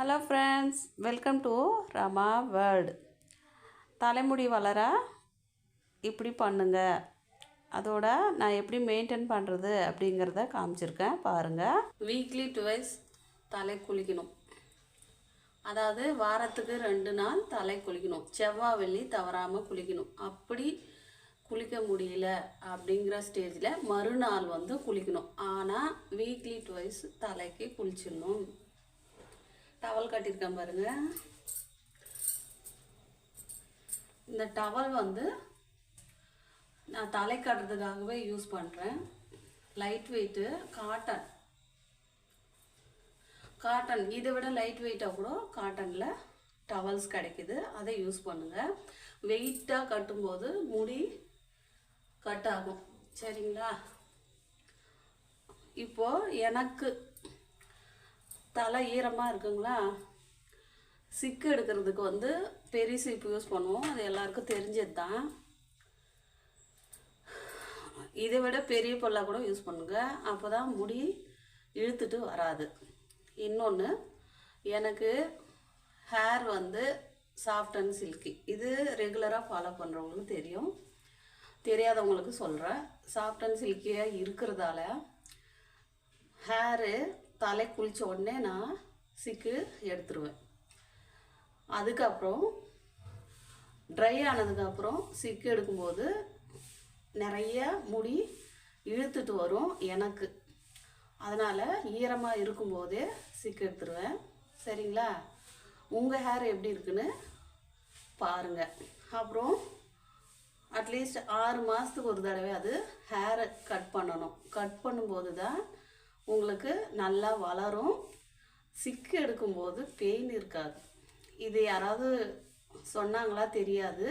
Hello friends welcome to Rama world தலைமுடி வளர? இப்படி பண்ணுங்க. அதோட நான் எப்படி மெயின்டைன் பண்ணுறது அப்படிங்கிறத காமிச்சிருக்கேன். பாருங்கள் வீக்லி டுவைஸ் தலை குளிக்கணும். அதாவது வாரத்துக்கு ரெண்டு நாள் தலை குளிக்கணும். செவ்வாய் வெள்ளி தவறாமல் குளிக்கணும். அப்படி குளிக்க முடியல அப்படிங்கிற ஸ்டேஜில் மறுநாள் வந்து குளிக்கணும். ஆனால் வீக்லி டுவைஸ் தலைக்கு குளிச்சிடணும். டவல் கட்டியிருக்கேன் பாருங்கள் இந்த டவல் வந்து நான் தலை கட்டுறதுக்காகவே யூஸ் பண்ணுறேன் லைட் வெயிட்டு காட்டன் காட்டன் இதை விட லைட் வெயிட்டாக கூட காட்டனில் டவல்ஸ் கிடைக்குது. அதை யூஸ் பண்ணுங்கள் வெயிட்டாக கட்டும்போது முடி கட் ஆகும். சரிங்களா? இப்போது எனக்கு தலை ஈரமாக இருக்குங்களா? சிக்கு எடுக்கிறதுக்கு வந்து பெரிய சீப்பு யூஸ் பண்ணுவோம். அது எல்லாருக்கும் தெரிஞ்சது தான் இதை விட பெரிய பல்லா கூட யூஸ் பண்ணுங்கள் அப்போ தான் முடி இழுத்துட்டு வராது. இன்னொன்று எனக்கு ஹேர் வந்து சாஃப்ட் அண்ட் சில்கி. இது ரெகுலராக ஃபாலோ பண்ணுறவங்களுக்கு தெரியும். தெரியாதவங்களுக்கு சொல்கிறேன் சாஃப்ட் அண்ட் சில்கியாக இருக்கிறதால ஹேரு தலை குளித்த உடனே நான் சிக்கு எடுத்துருவேன். அதுக்கப்புறம் ட்ரை ஆனதுக்கப்புறம் சிக்கு எடுக்கும்போது நிறைய முடி இழுத்துட்டு வரும் எனக்கு. அதனால் ஈரமாக இருக்கும்போதே சிக்கு எடுத்துருவேன். சரிங்களா? உங்கள் ஹேர் எப்படி இருக்குன்னு பாருங்கள் அப்புறம் அட்லீஸ்ட் ஆறு மாதத்துக்கு ஒரு தடவை அது ஹேரை கட் பண்ணணும். கட் பண்ணும்போது தான் உங்களுக்கு நல்லா வளரும். சிக்கு எடுக்கும்போது பெயின் இருக்காது. இது யாராவது சொன்னாங்களா தெரியாது.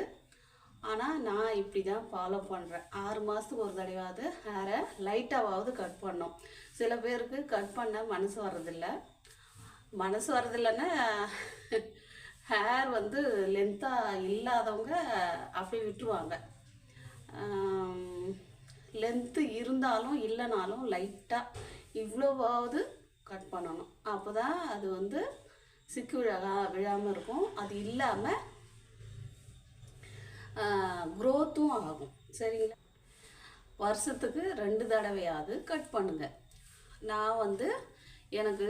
ஆனால் நான் இப்படி தான் ஃபாலோ பண்ணுறேன் ஆறு மாதத்துக்கு ஒரு தடவையாவது ஹேரை லைட்டாவது கட் பண்ணோம். சில பேருக்கு கட் பண்ண மனசு வர்றதில்ல. மனசு வர்றதில்லைன்னா ஹேர் வந்து லென்த்தாக இல்லாதவங்க அப்படி விட்டுருவாங்க. லென்த்து இருந்தாலும் இல்லைனாலும் லைட்டாக இவ்வளோவாவது கட் பண்ணணும். அப்போ தான் அது வந்து சிக்கு விழா விழாமல் இருக்கும். அது இல்லாமல் க்ரோத்தும் ஆகும். சரிங்களா? வருஷத்துக்கு ரெண்டு தடவையாவது கட் பண்ணுங்கள் நான் வந்து எனக்கு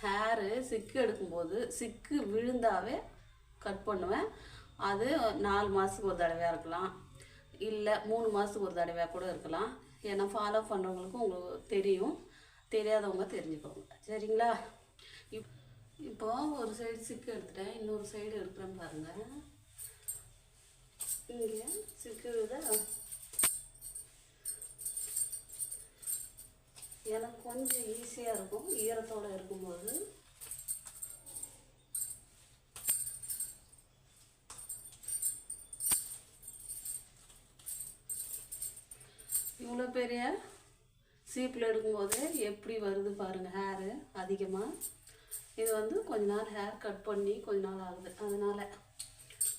ஹேரு சிக்கு எடுக்கும்போது சிக்கு விழுந்தாவே கட் பண்ணுவேன். அது நாலு மாதத்துக்கு ஒரு தடவையாக இருக்கலாம். இல்லை மூணு மாதத்துக்கு ஒரு தடவையாக கூட இருக்கலாம். ஏன்னா ஃபாலோ பண்ணுறவங்களுக்கும் உங்களுக்கு தெரியும். தெரியாதவங்க தெரிஞ்சுக்கோங்க. சரிங்களா? இப் இப்போ ஒரு சைடு சிக்கு எடுத்துட்டேன். இன்னொரு சைடு எடுக்கிறேன்னு பாருங்கள் இங்கே சிக்கு எனக்கு கொஞ்சம் ஈஸியாக இருக்கும். ஈரத்தோடு இருக்கும்போது. இவ்வளோ பெரிய சீப்பில் எடுக்கும்போது எப்படி வருது பாருங்கள் ஹேரு அதிகமாக இது வந்து கொஞ்ச நாள் ஹேர் கட் பண்ணி கொஞ்ச நாள் ஆகுது. அதனால்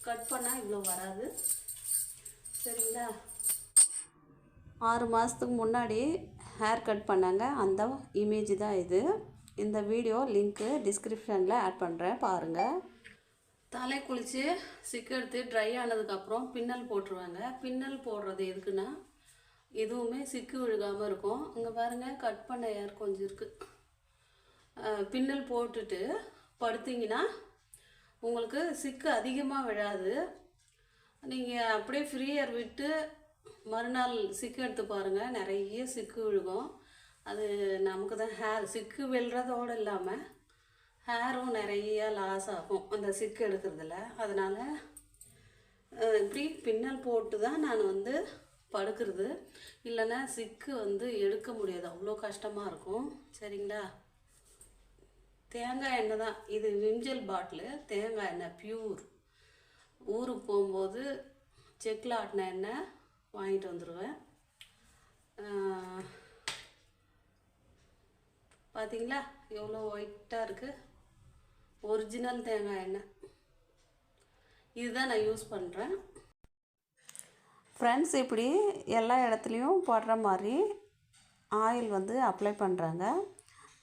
கட் பண்ணால் இவ்வளோ வராது. சரிங்களா? ஆறு மாதத்துக்கு முன்னாடி ஹேர் கட் பண்ணாங்க. அந்த இமேஜ் தான் இது. இந்த வீடியோ லிங்க்கு டிஸ்கிரிப்ஷனில் ஆட் பண்ணுறேன் பாருங்கள் தலை குளித்து சிக்கு எடுத்து ட்ரை ஆனதுக்கப்புறம் பின்னல் போட்டுருவாங்க. பின்னல் போடுறது எதுக்குன்னா எதுவுமே சிக்கு விழுகாமல் இருக்கும். இங்கே பாருங்கள் கட் பண்ண ஏர் கொஞ்சம் இருக்குது பின்னல் போட்டுட்டு படுத்தீங்கன்னா உங்களுக்கு சிக்கு அதிகமாக விழாது. நீங்கள் அப்படியே ஃப்ரீயர் விட்டு மறுநாள் சிக்கு எடுத்து பாருங்கள் நிறைய சிக்கு விழுகும். அது நமக்கு தான் ஹேர் சிக்கு விழுறதோடு இல்லாமல் ஹேரும் நிறைய லாஸ் ஆகும் அந்த சிக்கு எடுக்கிறதுல. அதனால் இப்படி பின்னல் போட்டு தான் நான் வந்து படுக்கிறது. இல்லைன்னா சிக்கு வந்து எடுக்க முடியாது. அவ்வளோ கஷ்டமாக இருக்கும். சரிங்களா? தேங்காய் எண்ணெய் தான். இது விம்ஜல் பாட்டிலு. தேங்காய் எண்ணெய் பியூர் ஊருக்கு போகும்போது செக்கில் ஆட்டின எண்ணெய் வாங்கிட்டு வந்துடுவேன் பார்த்தீங்களா எவ்வளோ ஒயிட்டாக இருக்குது ஒரிஜினல் தேங்காய் எண்ணெய். இதுதான் நான் யூஸ் பண்ணுறேன் ஃப்ரெண்ட்ஸ் இப்படி எல்லா இடத்துலையும் போடுற மாதிரி ஆயில் வந்து அப்ளை பண்ணுறாங்க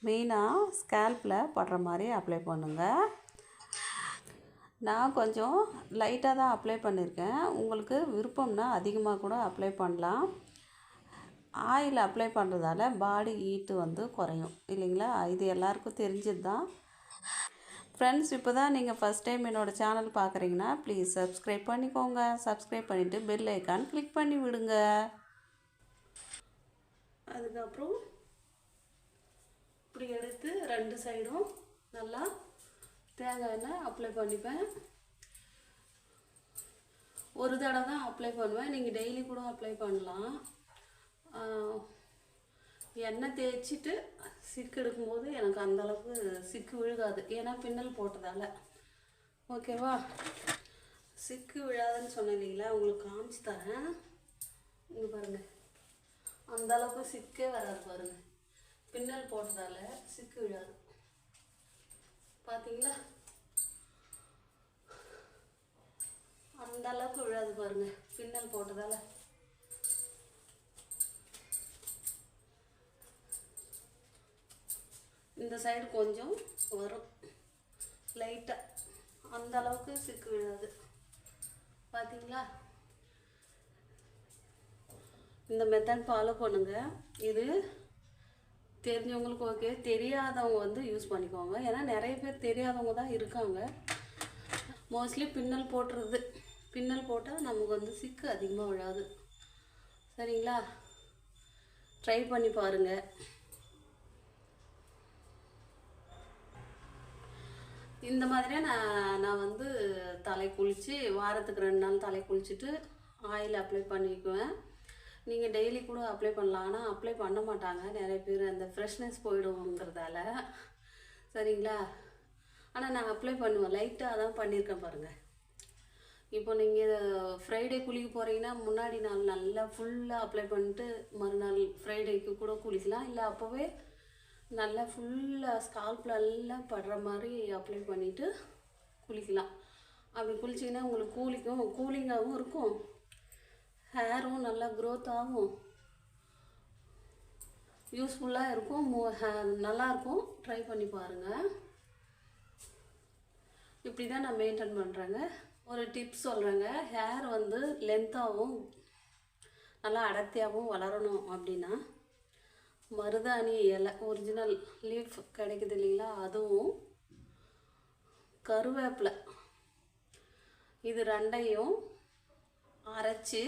மெயினாக ஸ்கேல்பில் படுற மாதிரி அப்ளை பண்ணுங்கள் நான் கொஞ்சம் லைட்டாக தான் அப்ளை பண்ணியிருக்கேன் உங்களுக்கு விருப்பம்னா அதிகமாக கூட அப்ளை பண்ணலாம். ஆயில் அப்ளை பண்ணுறதால பாடி ஹீட்டு வந்து குறையும். இல்லைங்களா? இது எல்லாருக்கும் தெரிஞ்சது தான் ஃப்ரெண்ட்ஸ் இப்போ தான் நீங்கள் ஃபஸ்ட் டைம் என்னோடய சேனல் பார்க்குறீங்கன்னா ப்ளீஸ் சப்ஸ்கிரைப் பண்ணிக்கோங்க. சப்ஸ்கிரைப் பண்ணிவிட்டு பெல் ஐக்கான் கிளிக் பண்ணி விடுங்க. அதுக்கப்புறம் இப்படி எடுத்து ரெண்டு சைடும் நல்லா தேங்காய் எண்ணெய் அப்ளை பண்ணிப்பேன். ஒரு தடவை தான் அப்ளை பண்ணுவேன். நீங்கள் டெய்லி கூட அப்ளை பண்ணலாம். எண்ணெய் தேய்ச்சிட்டு சிக்கு எடுக்கும்போது எனக்கு அந்தளவுக்கு சிக்கு விழுகாது. ஏன்னா பின்னல் போட்டதால். ஓகேவா சிக்கு விழாதுன்னு சொன்னேன் இல்லைங்களா? உங்களுக்கு காமிச்சு தரேன். இங்கே பாருங்கள் அந்த அளவுக்கு சிக்கே வராது பாருங்கள் பின்னல் போட்டதால் சிக்கு விழாது. பார்த்தீங்களா அந்தளவுக்கு விழாது பாருங்க. பின்னல் போட்டதால. இந்த சைடு கொஞ்சம் வரும். லைட்டாக அந்த அளவுக்கு சிக்கு விழாது. பார்த்தீங்களா இந்த மெத்தட் ஃபாலோ பண்ணுங்க. இது தெரிஞ்சவங்களுக்கு ஓகே தெரியாதவங்க வந்து யூஸ் பண்ணிக்கோங்க. ஏன்னா நிறைய பேர் தெரியாதவங்க தான் இருக்காங்க. மோஸ்ட்லி பின்னல் போட்டுறது. பின்னல் போட்டால் நமக்கு வந்து சிக்கு அதிகமாக விழாது. சரிங்களா? ட்ரை பண்ணி பாருங்கள் இந்த மாதிரியே நான் நான் வந்து தலை குளித்து வாரத்துக்கு ரெண்டு நாள் தலை குளிச்சுட்டு ஆயில் அப்ளை பண்ணிக்குவேன். நீங்கள் டெய்லி கூட அப்ளை பண்ணலாம். ஆனால் அப்ளை பண்ண மாட்டாங்க. நிறைய பேர் அந்த ஃப்ரெஷ்னஸ் போயிடுவோங்கிறதால சரிங்களா? ஆனால் நான் அப்ளை பண்ணுவேன். லைட்டாக தான் பண்ணியிருக்கேன் பாருங்கள் இப்போ நீங்கள் ஃப்ரைடே குளிக்க போகிறீங்கன்னா முன்னாடி நாள் நல்லா ஃபுல்லாக அப்ளை பண்ணிட்டு மறுநாள் ஃப்ரைடேக்கு கூட குளிக்கலாம். இல்லை அப்போவே நல்லா ஃபுல்லாக ஸ்கால்ப்பில் எல்லாம் படுற மாதிரி அப்ளை பண்ணிவிட்டு குளிக்கலாம். அப்படி குளிச்சிங்கன்னா உங்களுக்கு கூலிக்கும் கூலிங்காகவும் இருக்கும். ஹேரும் நல்லா க்ரோத் ஆகும். யூஸ்ஃபுல்லாக இருக்கும். மு- ஹே- நல்லாயிருக்கும் ட்ரை பண்ணி பாருங்கள் இப்படி தான் நான் மெயின்டைன் பண்ணுறேங்க ஒரு டிப்ஸ் சொல்கிறேங்க ஹேர் வந்து லென்த்தாகவும் நல்லா அடர்த்தியாகவும் வளரணும் அப்படின்னா மருதாணி இலை ஒரிஜினல் லீஃப் கிடைக்குது இல்லைங்களா? அதுவும் கருவேப்பிலை. இது ரெண்டையும் அரைச்சி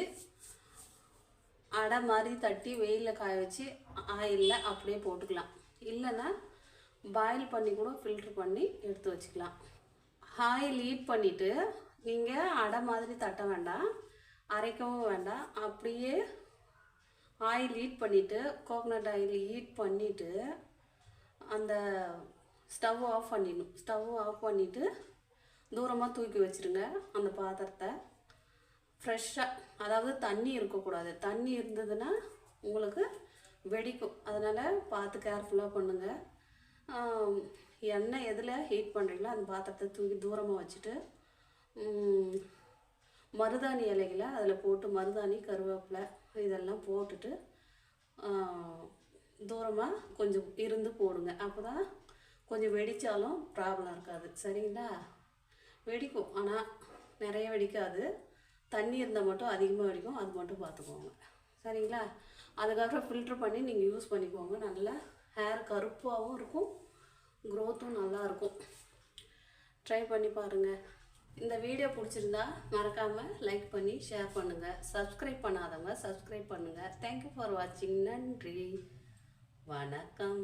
அடை மாதிரி தட்டி வெயிலில் காய வச்சு ஆயிலில் அப்படியே போட்டுக்கலாம். இல்லைன்னா பாயில் பண்ணி கூட ஃபில்ட்ரு பண்ணி எடுத்து வச்சுக்கலாம். ஆயில் ஹீட் பண்ணிவிட்டு நீங்கள் அடை மாதிரி தட்ட வேண்டாம் அரைக்கவும் வேண்டாம். அப்படியே ஆயில் ஹீட் பண்ணிவிட்டு கோகோனட் ஆயில் ஹீட் பண்ணிவிட்டு அந்த ஸ்டவ் ஆஃப் பண்ணிடணும். ஸ்டவ் ஆஃப் பண்ணிவிட்டு தூரமாக தூக்கி வச்சுருங்க அந்த பாத்திரத்தை. ஃப்ரெஷ்ஷாக அதாவது தண்ணி இருக்கக்கூடாது. தண்ணி இருந்ததுன்னா உங்களுக்கு வெடிக்கும். அதனால் பார்த்து கேர்ஃபுல்லாக பண்ணுங்கள் எண்ணெய் எதில் ஹீட் பண்ணுறீங்களோ அந்த பாத்திரத்தை தூக்கி தூரமாக வச்சுட்டு மருதாணி இலைகளை அதில் போட்டு மருதாணி கருவேப்பிலை இதெல்லாம் போட்டுட்டு தூரமாக கொஞ்சம் இருந்து போடுங்க. அப்போ தான் கொஞ்சம் வெடித்தாலும் ப்ராப்ளம் இருக்காது. சரிங்களா? வெடிக்கும். ஆனால் நிறைய வெடிக்காது. தண்ணி இருந்தால் மட்டும் அதிகமாக வெடிக்கும். அது மட்டும் பார்த்துக்கோங்க. சரிங்களா? அதுக்கப்புறம் ஃபில்ட்ரு பண்ணி நீங்கள் யூஸ் பண்ணிக்கோங்க. நல்லா ஹேர் கருப்பாகவும் இருக்கும். க்ரோத்தும் நல்லாயிருக்கும் ட்ரை பண்ணி பாருங்கள் இந்த வீடியோ பிடிச்சிருந்தா மறக்காமல் லைக் பண்ணி ஷேர் பண்ணுங்கள் சப்ஸ்கிரைப் பண்ணாதவங்க சப்ஸ்கிரைப் பண்ணுங்கள் தேங்க்யூ ஃபார் வாட்சிங் நன்றி. வணக்கம்.